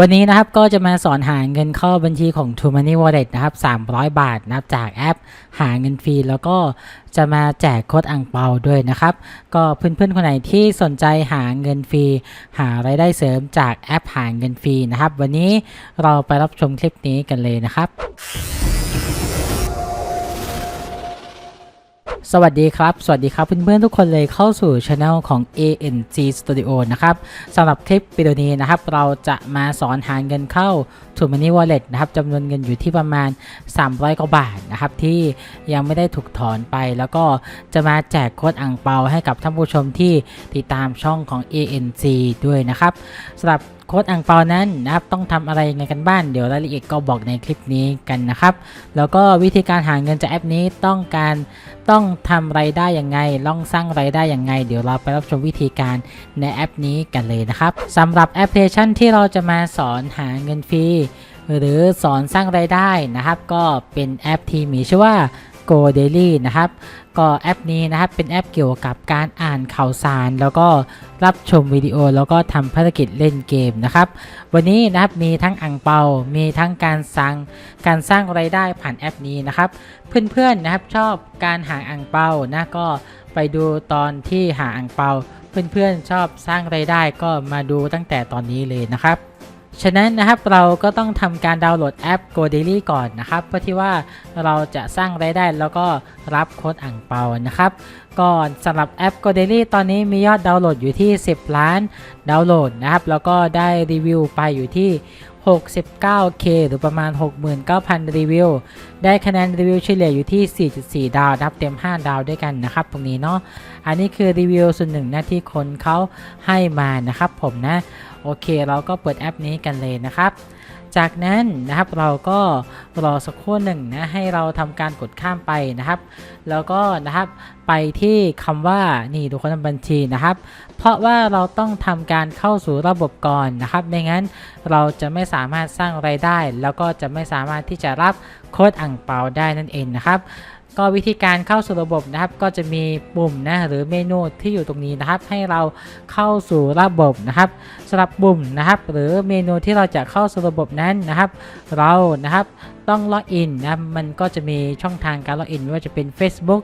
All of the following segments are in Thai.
วันนี้นะครับก็จะมาสอนหาเงินเข้าบัญชีของ t o Money Wallet นะครับ 300 บาทนะครับจากแอปหาเงินฟรี แล้วก็จะมาแจกโค้ดอ่างเปาด้วยนะครับ ก็เพื่อนๆคนไหนที่สนใจหาเงินฟรี หารายได้เสริมจากแอปหาเงินฟรีนะครับ วันนี้เราไปรับชมคลิปนี้กันเลยนะครับ สวัสดีครับ สวัสดีครับเพื่อนๆทุกคนเลยเข้าสู่ช anel ของ ANG Studio นะครับสำหรับคลิปวิดีโอนี้นะครับ เราจะมาสอนหาเงินเข้า t o Money Wallet นะครับจำนวนเงินอยู่ที่ประมาณ 300 กว่าบาทนะครับ ที่ยังไม่ได้ถูกถอนไป แล้วก็จะมาแจกโค้ดอ่างเปาให้กับท่านผู้ชมที่ติดตามช่องของ ANC ด้วยนะครับสำหรับ โค้ดอ่างเปานั้นนะครับต้องทำอะไรยังไงกันบ้างเดี๋ยวรายละเอียดก็บอกในคลิปนี้กันนะครับ แล้วก็วิธีการหาเงินจากแอปนี้ต้องการต้องทำไรายได้ยังไงล่องสร้างรายได้ยังไง เดี๋ยวเราไปรับชมวิธีการในแอปนี้กันเลยนะครับสำหรับแอปพลิเคชันที่เราจะมาสอนหาเงินฟรีหรือสอนสร้างรายได้นะครับ ก็เป็นแอปที่มีชื่อว่า Go Daily นะครับ ก็แอปนี้นะครับเป็นแอปเกี่ยวกับการอ่านข่าวสาร แล้วก็รับชมวิดีโอแล้วก็ทำภารกิจเล่นเกมนะครับ วันนี้นะครับมีทั้งอ่างเปา มีทั้งการสร้างการสร้างไรายได้ผ่านแอปนี้นะครับ เพื่อนๆนะครับชอบการหาอ่างเปานะก็ไปดูตอนที่หาอ่างเปา เพื่อนๆชอบสร้างไรายได้ก็มาดูตั้งแต่ตอนนี้เลยนะครับ ฉะนั้นนะครับเราก็ต้องทำการดาวน์โหลดแอป Go Daily ก่อนนะครับ เพื่อที่ว่าเราจะสร้างรายได้แล้วก็รับโค้ดอ่างเปานะครับ ก่อนสำหรับแอป Go Daily ตอนนี้มียอดดาวน์โหลดอยู่ที่ 10 ล้านดาวน์โหลดนะครับ แล้วก็ได้รีวิวไปอยู่ที่ 69k หรือประมาณ 69,000 รีวิว ได้คะแนนรีวิวเฉลี่ยอยู่ที่ 4.4 ดาวนับเต็ม 5 ดาวด้วยกันนะครับ ตรงนี้เนาะ อันนี้คือรีวิวส่วนหนึ่งนะที่คนเขาให้มานะครับผมนะ โอเค เราก็เปิดแอปนี้กันเลยนะครับ จากนั้นนะครับเราก็รอสักครู่หนึ่งนะให้เราทำการกดข้ามไปนะครับ แล้วก็นะครับไปที่คำว่านี่ดูคนทำบัญชีนะครับ เพราะว่าเราต้องทำการเข้าสู่ระบบก่อนนะครับไม่งั้นเราจะไม่สามารถสร้างไรายได้ แล้วก็จะไม่สามารถที่จะรับโค้ดอ่างเปาได้นั่นเองนะครับ ก็วิธีการเข้าสู่ระบบนะครับ ก็จะมีปุ่มนะหรือเมนูที่อยู่ตรงนี้นะครับ ให้เราเข้าสู่ระบบนะครับสำหรับปุ่มนะครับ หรือเมนูที่เราจะเข้าสู่ระบบนั้นนะครับ เรานะครับต้องล็อกอินนะมันก็จะมีช่องทางการล็อกอินไม่ว่าจะเป็น Facebook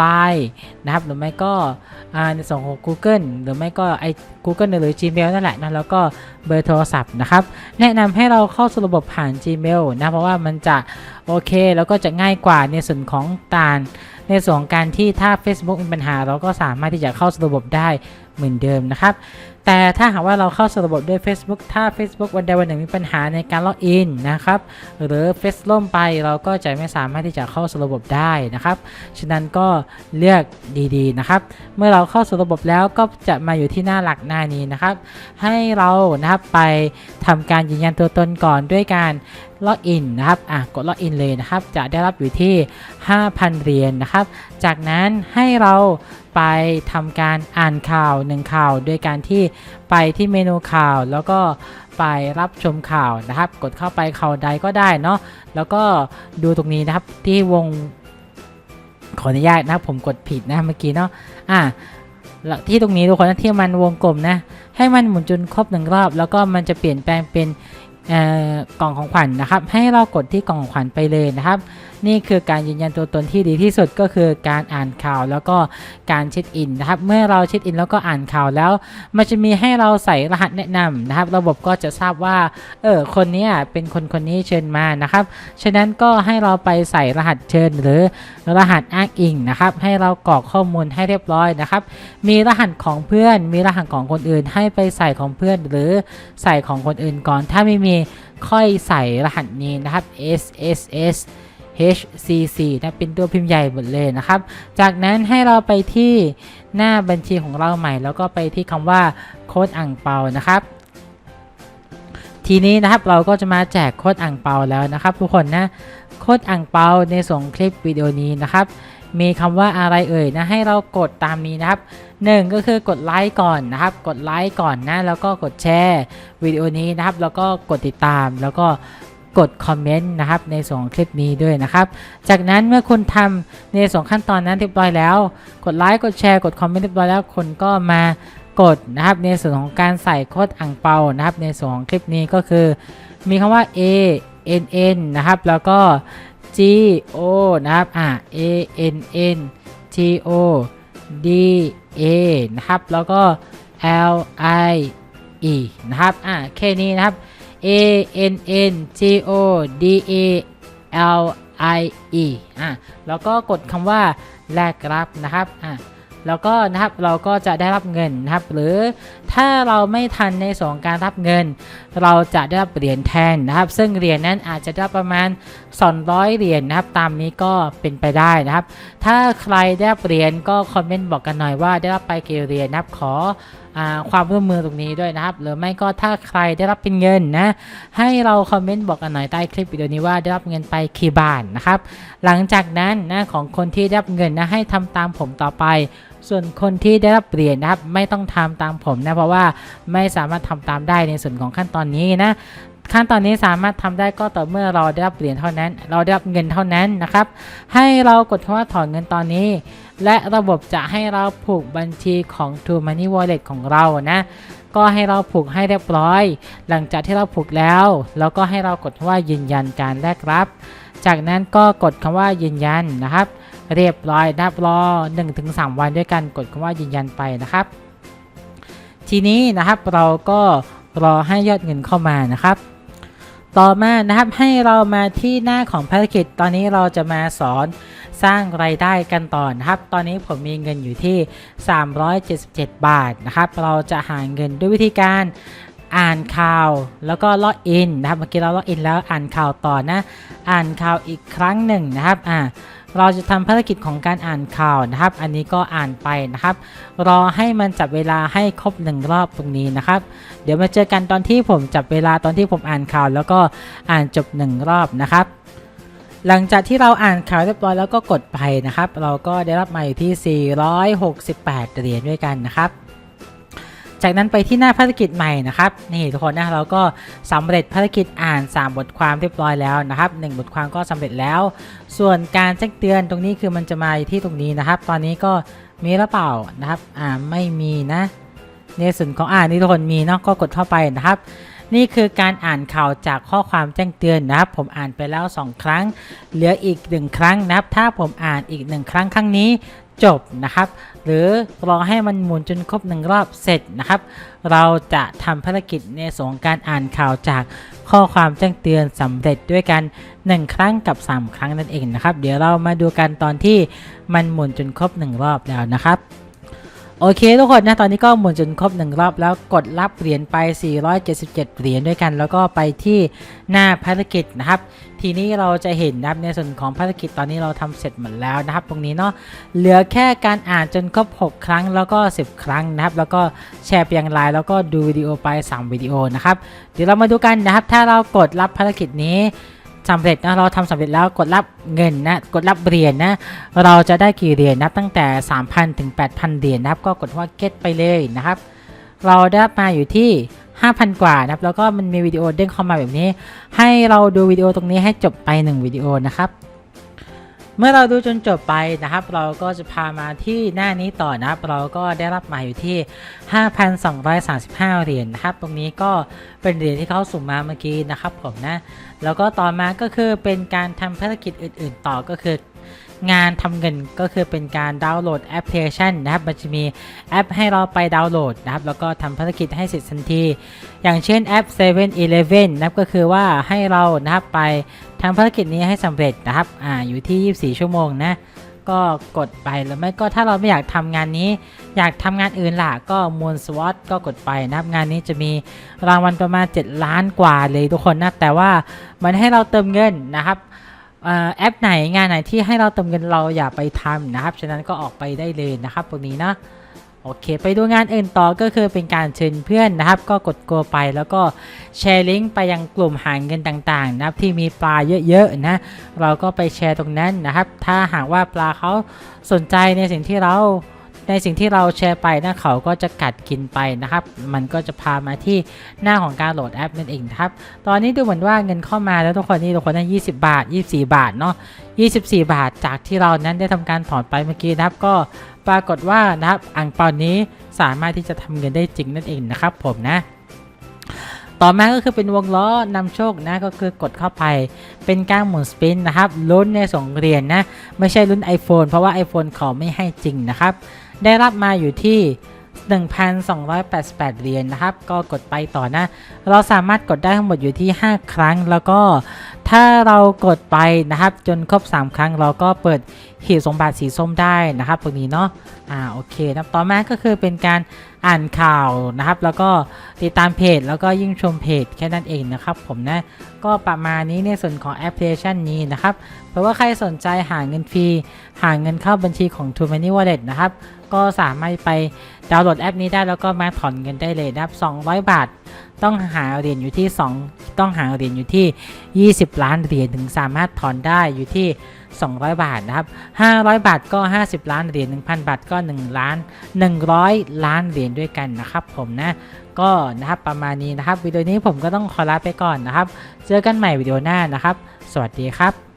Line นะครับหรือไม่ก็อ่าในส่วนของ Google หรือไม่ก็ไอ้ Google หรือ Gmail นั่นแหละนะแล้วก็เบอร์โทรศัพท์นะครับ แนะนำให้เราเข้าสู่ระบบผ่าน Gmail นะเพราะว่ามันจะ โอเค แล้วก็จะง่ายกว่าในส่วนของการในส่วนของการที่ถ้า Facebook มีปัญหา เราก็สามารถที่จะเข้าสู่ระบบได้เหมือนเดิมนะครับ แต่ถ้าหากว่าเราเข้าสู่ระบบด้วย Facebook ถ้า Facebook วันใดวันหนึ่งมีปัญหาในการล็อกอินนะครับ หรือเฟซล่มไปเราก็จะไม่สามารถที่จะเข้าสู่ระบบได้นะครับ ฉะนั้นก็เลือกดีๆนะครับ เมื่อเราเข้าสู่ระบบแล้วก็จะมาอยู่ที่หน้าหลักหน้านี้นะครับ ให้เรานะครับไปทำการยืนยันตัวตนก่อนด้วยการ ล็อกอินนะครับอะกดล็อกอินเลยนะครับ จะได้รับอยู่ที่ 5,000 เหรียญนะครับ จากนั้นให้เราไปทำการอ่านข่าวหนึ่งข่าวด้วยการที่ไปที่เมนูข่าวแล้วก็ไปรับชมข่าวนะครับ กดเข้าไปข่าวใดก็ได้เนาะแล้วก็ดูตรงนี้นะครับที่วงขออนุญาตนะครับผมกดผิดนะเมื่อกี้เนาะอะที่ตรงนี้ทุกคนที่มันวงกลมนะ ให้มันหมุนจนครบหนึ่งรอบ แล้วก็มันจะเปลี่ยนแปลงเป็น กล่องของขวัญนะครับ ให้เรากดที่กล่องของขวัญไปเลยนะครับ นี่คือการยืนยันตัวตนที่ดีที่สุดก็คือการอ่านข่าวแล้วก็การเช็คอินนะครับ เมื่อเราเช็คอินแล้วก็อ่านข่าวแล้ว มันจะมีให้เราใส่รหัสแนะนำนะครับ ระบบก็จะทราบว่า เออ คนนี้เป็นคนคนนี้เชิญมานะครับ ฉะนั้นก็ให้เราไปใส่รหัสเชิญหรือรหัสอ้างอิงนะครับ ให้เรากรอกข้อมูลให้เรียบร้อยนะครับ มีรหัสของเพื่อน มีรหัสของคนอื่น ให้ไปใส่ของเพื่อนหรือใส่ของคนอื่นก่อน ถ้าไม่มีค่อยใส่รหัสนี้นะครับ S S S HCC นะเป็นตัวพิมพ์ใหญ่หมดเลยนะครับ จากนั้นให้เราไปที่หน้าบัญชีของเราใหม่ แล้วก็ไปที่คำว่าโค้ดอ่างเปานะครับทีนี้นะครับเราก็จะมาแจกโค้ดอ่างเปาแล้วนะครับ ทุกคนนะโค้ดอ่างเปาในส่งคลิปวิดีโอนี้นะครับ มีคำว่าอะไรเอ่ยนะให้เรากดตามนี้นะครับหนึ่งก็คือกดไลค์ก่อนนะครับ กดไลค์ก่อนนะแล้วก็กดแชร์วิดีโอนี้นะครับ แล้วก็กดติดตามแล้วก็ กดคอมเมนต์นะครับในส่วนของคลิปนี้ด้วยนะครับ จากนั้นเมื่อคุณทำในส่วนขั้นตอนนั้นเรียบร้อยแล้ว กดไลค์กดแชร์กดคอมเมนต์เรียบร้อยแล้วคนก็มากดนะครับในส่วนของการใส่โค้ดอ่างเปานะครับ ในส่วนของคลิปนี้ก็คือ มีคำว่า A N N นะครับ แล้วก็ G O นะครับอ่า A N N G O D A นะครับ แล้วก็ L I E นะครับ อ่าแค่นี้นะครับ A N N G O D A L I E อะแล้วก็กดคำว่าแลกรับนะครับอะแล้วก็นะครับเราก็จะได้รับเงินนะครับ หรือ ถ้าเราไม่ทันในส่วนของการรับเงิน เราจะได้รับเหรียญแทนนะครับ ซึ่งเหรียญนั้นอาจจะได้ประมาณ 200 เหรียญนะครับ ตามนี้ก็เป็นไปได้นะครับ ถ้าใครได้รับเหรียญก็คอมเมนต์บอกกันหน่อยว่าได้รับไปกี่เหรียญนะครับขอความร่วมมือตรงนี้ด้วยนะครับ หรือไม่ก็ถ้าใครได้รับเป็นเงินนะ ให้เราคอมเมนต์บอกกันหน่อยใต้คลิปวิดีโอนี้ว่าได้รับเงินไปกี่บาทนะครับ หลังจากนั้นนะของคนที่ได้รับเงินนะให้ทำตามผมต่อไป ส่วนคนที่ได้รับเหรียญนะครับไม่ต้องทำตามผมนะเพราะว่าไม่สามารถทำตามได้ในส่วนของขั้นตอนนี้นะขั้นตอนนี้สามารถทำได้ก็ต่อเมื่อเราได้รับเหรียญเท่านั้น เราได้รับเงินเท่านั้นนะครับ ให้เรากดคำว่าถอนเงินตอนนี้ และระบบจะให้เราผูกบัญชีของ True Money Wallet ของเรานะ ก็ให้เราผูกให้เรียบร้อย หลังจากที่เราผูกแล้วเราก็ให้เรากดคำว่ายืนยันการแลกรับ จากนั้นก็กดคำว่ายืนยันนะครับ เรียบร้อยนับรอ 1-3 วันด้วยกันกดคำว่ายืนยันไปนะครับ ทีนี้นะครับเราก็รอให้ยอดเงินเข้ามานะครับ ต่อมานะครับให้เรามาที่หน้าของภารกิจตอนนี้เราจะมาสอนสร้างไรายได้กันต่อนะครับ ตอนนี้ผมมีเงินอยู่ที่ 377 บาทนะครับ เราจะหาเงินด้วยวิธีการอ่านข่าวแล้วก็ล็อกอินนะครับ เมื่อกี้เราล็อกอินแล้วอ่านข่าวต่อนะ อ่านข่าวอีกครั้งหนึ่งนะครับ อ่า เราจะทำภารกิจของการอ่านข่าวนะครับ อันนี้ก็อ่านไปนะครับ รอให้มันจับเวลาให้ครบหนึ่งรอบตรงนี้นะครับ เดี๋ยวมาเจอกันตอนที่ผมจับเวลาตอนที่ผมอ่านข่าว แล้วก็อ่านจบหนึ่งรอบนะครับ หลังจากที่เราอ่านข่าวเรียบร้อยแล้วก็กดไปนะครับ เราก็ได้รับมาอยู่ที่ 468 เหรียญด้วยกันนะครับ จากนั้นไปที่หน้าภารกิจใหม่นะครับนี่ทุกคนนะเราก็สำเร็จภารกิจอ่าน 3 บทความเรียบร้อยแล้วนะครับ 1 บทความก็สำเร็จแล้ว ส่วนการแจ้งเตือนตรงนี้คือมันจะมาที่ตรงนี้นะครับ ตอนนี้ก็มีหรือเปล่านะครับอ่าไม่มีนะในส่วนของอ่านนี่ทุกคนมีเนาะก็กดเข้าไปนะครับ นี่คือการอ่านข่าวจากข้อความแจ้งเตือนนะครับ ผมอ่านไปแล้ว 2 ครั้ง เหลืออีก 1 ครั้งนะครับ ถ้าผมอ่านอีก 1 ครั้งครั้งนี้จบนะครับ หรือรอให้มันหมุนจนครบหนึ่งรอบเสร็จนะครับ เราจะทำภารกิจในส่วนของการอ่านข่าวจากข้อความแจ้งเตือนสำเร็จด้วยกัน 1 ครั้งกับ 3 ครั้งนั่นเองนะครับ เดี๋ยวเรามาดูกันตอนที่มันหมุนจนครบ 1 รอบแล้วนะครับ โอเคทุกคนนะตอนนี้ก็หมุนจนครบหนึ่งรอบแล้วกดรับเหรียญไป 477 เหรียญด้วยกัน แล้วก็ไปที่หน้าภารกิจนะครับ ทีนี้เราจะเห็นนะครับในส่วนของภารกิจตอนนี้เราทำเสร็จหมดแล้วนะครับ ตรงนี้เนาะเหลือแค่การอ่านจนครบ 6 ครั้งแล้วก็ 10 ครั้งนะครับ แล้วก็แชร์ไปยังไลน์แล้วก็ดูวิดีโอไป 3 วิดีโอนะครับเดี๋ยวเรามาดูกันนะครับ ถ้าเรากดรับภารกิจนี้ สำเร็จนะเราทำสำเร็จแล้วกดรับเงินนะกดรับเหรียญนะเราจะได้กี่เหรียญนับตั้งแต่ 3,000 ถึง 8,000 เหรียญนะครับ ก็กดว่า get ไปเลยนะครับ เราได้มาอยู่ที่ 5,000 กว่านะครับ แล้วก็มันมีวิดีโอเด้งเข้ามาแบบนี้ ให้เราดูวิดีโอตรงนี้ให้จบไป 1 วิดีโอนะครับ เมื่อเราดูจนจบไปนะครับ เราก็จะพามาที่หน้านี้ต่อนะครับ เราก็ได้รับมาอยู่ที่ 5,235 เหรียญนะครับ ตรงนี้ก็เป็นเหรียญที่เขาสุ่มมาเมื่อกี้นะครับผมนะ แล้วก็ต่อมาก็คือเป็นการทำภารกิจอื่น ๆ ต่อก็คือ งานทำเงินก็คือเป็นการดาวน์โหลดแอปพลิเคชันนะครับมันจะมีแอปให้เราไปดาวน์โหลดนะครับแล้วก็ทำภารกิจให้เสร็จทันที อย่างเช่นแอป7 e เ e ่ e อนะครับก็คือว่าให้เรานะครับไปทำภารกิจนี้ให้สำเร็จนะครับอ่าอยู่ที่ 24 ชั่วโมงนะก็กดไปหรือไม่ก็ถ้าเราไม่อยากทำงานนี้ อยากทำงานอื่นล่ะก็มูลสวอตก็กดไปนะครับงานนี้จะมีรางวัลประมาณ 7 ล้านกว่าเลยทุกคนนะแต่ว่ามันให้เราเติมเงินนะครับ แอปไหนงานไหนที่ให้เราเติมเงินเราอย่าไปทำนะครับ ฉะนั้นก็ออกไปได้เลยนะครับตรงนี้นะโอเค ไปดูงานอื่นต่อก็คือเป็นการเชิญเพื่อนนะครับ ก็กดโกไปแล้วก็แชร์ลิงก์ไปยังกลุ่มหาเงินต่างๆ นะครับที่มีปลาเยอะๆนะ เราก็ไปแชร์ตรงนั้นนะครับ ถ้าหากว่าปลาเขาสนใจในสิ่งที่เรา ในสิ่งที่เราแชร์ไปนะเขาก็จะกัดกินไปนะครับ มันก็จะพามาที่หน้าของการโหลดแอปนั่นเองนะครับ ตอนนี้ดูเหมือนว่าเงินเข้ามาแล้วทุกคนนี่ทุกคนได้20 บาท 24 บาทเนาะ24 บาทจากที่เรานั้นได้ทำการถอนไปเมื่อกี้นะครับก็ปรากฏว่านะครับอ่างเปานี้สามารถที่จะทำเงินได้จริงนั่นเองนะครับผมนะต่อมาก็คือเป็นวงล้อนำโชคนะก็คือกดเข้าไป เป็นการหมุนสปินนะครับลุ้นในสองเหรียญนะ ไม่ใช่ลุ้น iPhone เพราะว่า iPhone เขาไม่ให้จริงนะครับ ได้รับมาอยู่ที่ 1,288 เหรียญนะครับ ก็กดไปต่อนะ เราสามารถกดได้ทั้งหมดอยู่ที่ 5 ครั้ง แล้วก็ถ้าเรากดไปนะครับจนครบ 3 ครั้งเราก็เปิด หีบสมบัติสีส้มได้นะครับ ตรงนี้เนาะอ่าโอเคนะต่อมาก็คือเป็นการอ่านข่าวนะครับ แล้วก็ติดตามเพจ แล้วก็ยิ่งชมเพจแค่นั้นเองนะครับ ผมนะก็ประมาณนี้ในส่วนของแอปพลิเคชันนี้นะครับเพราะว่าใครสนใจหาเงินฟรีหาเงินเข้าบัญชีของ t o m o n y Wallet นะครับ ก็สามารถไปดาวน์โหลดแอปนี้ได้แล้วก็มาถอนเงินได้เลยนะครับ 200 บาท ต้องหาเหรียญอยู่ที่ 2 ต้องหาเหรียญอยู่ที่ 20 ล้านเหรียญถึงสามารถถอนได้อยู่ที่ 200 บาทนะครับ 500 บาทก็ 50 ล้านเหรียญ 1,000 บาทก็ 1 ล้าน 100 ล้านเหรียญด้วยกันนะครับผมนะ ก็นะครับประมาณนี้นะครับวิดีโอนี้ผมก็ต้องขอลาไปก่อนนะครับ เจอกันใหม่วิดีโอหน้านะครับ สวัสดีครับ